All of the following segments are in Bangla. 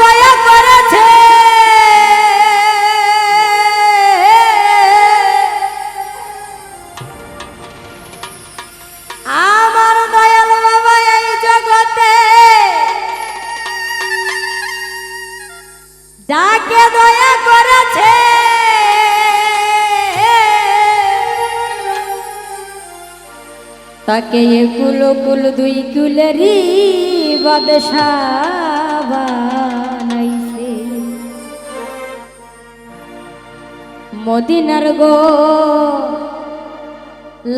দয়া করেছে। আমার দয়াল বাবা এই জগতে যাকে দয়া করেছে, তাকে কুলো কুল দুই কুলেরই বাদশা মদিনার গো।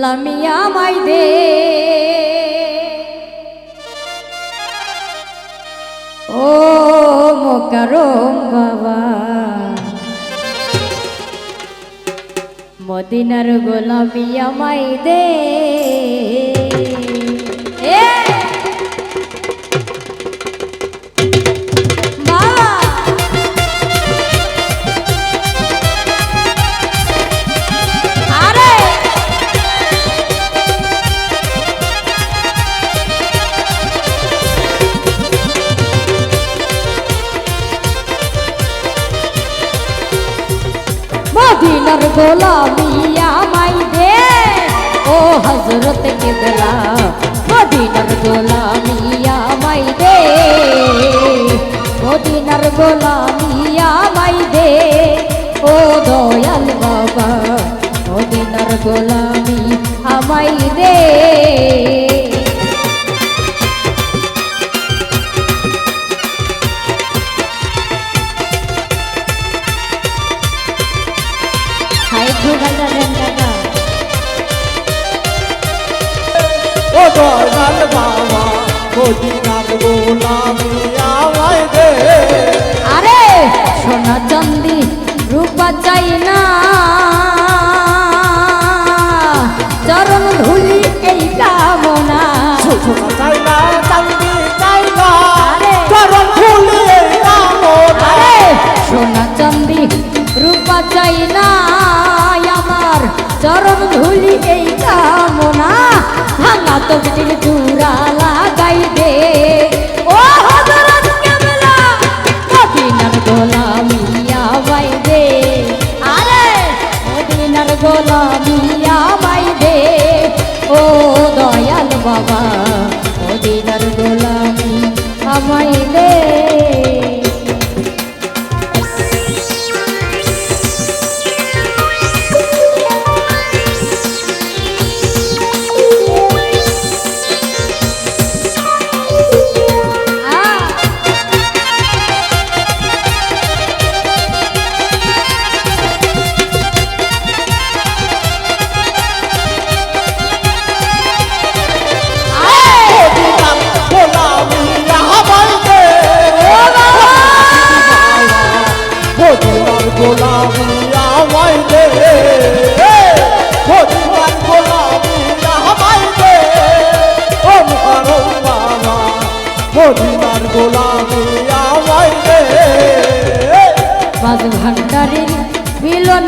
লামিয়া মাই দে ও মোকারম বাবা। মদিনার গোলামিয়া মাই দে হজরত কেবলা, মদিনার গোলামি আমাই দে মদিনার গোলামি আমাই দে ও দয়াল বাবা, মদিনার গোলামি আমাই দে সাইড মদিনার গোলামি আমায় দে আরে, সোনা চান্দি রূপা চাই না। চরণ ধুলি এই কামনা। সোনা চাই না চান্দি চাই না! চরণ ফুলে কামনা সোনা চান্দি রূপা চাই না। আমার চরণ ধুলি এই কামনা। ভাঙা তো বিটির চূড়া লাগাই দে। ও হযরত কেবলা মদিনার গোলামি আমাই দে। আরে মদিনার গোলামি আমায় দে। মদিনার গোলামি আমায় দে। ও মুখারম বাবা ভান্ডারের মিলন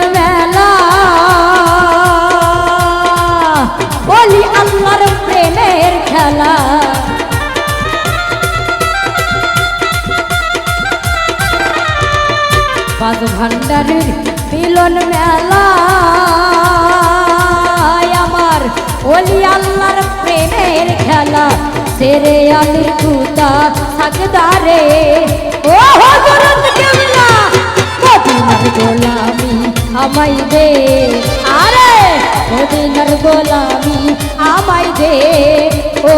মিলন মেলা। আমার ওলি আল্লাহর প্রেমের খেলা। সেরে আলির কুতা থাকদারে ও হজরত কেবলা গোলামি আমাই দে। আরে, মদিনার গোলামি আমাই দে। ও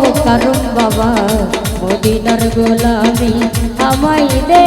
মুকারম বাবা, মদিনার গোলামি আমাই দে।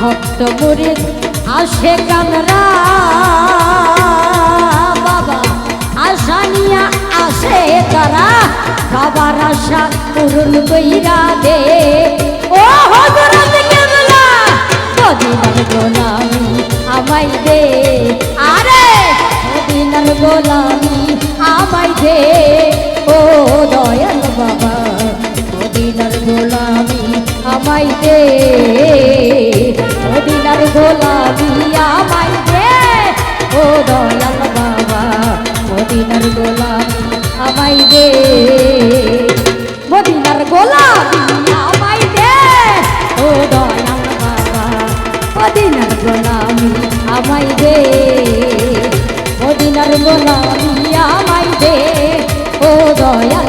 ভক্ত মুরিদ আসে কানরা বাবা আসানিয়া আসে তারা। বাবার আশা পূরণ কইরা দে। ও হজরত কেবলা মদিনার গোলামি আমাই দে। আরে, মদিনার গোলামি আমাই দে। ও দয়াল বাবা। আমাই দে মদিনার গোলামি আমাই দে ও দয়াল বাবা মদিনার গোলামি আমাই দে মদিনার গোলামি আমাই দে ও দয়াল বাবা মদিনার গোলামি আমাই দে মদিনার গোলামি আমাই দে ও দয়াল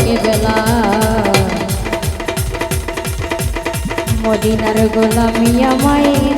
গোলামি আমাই দে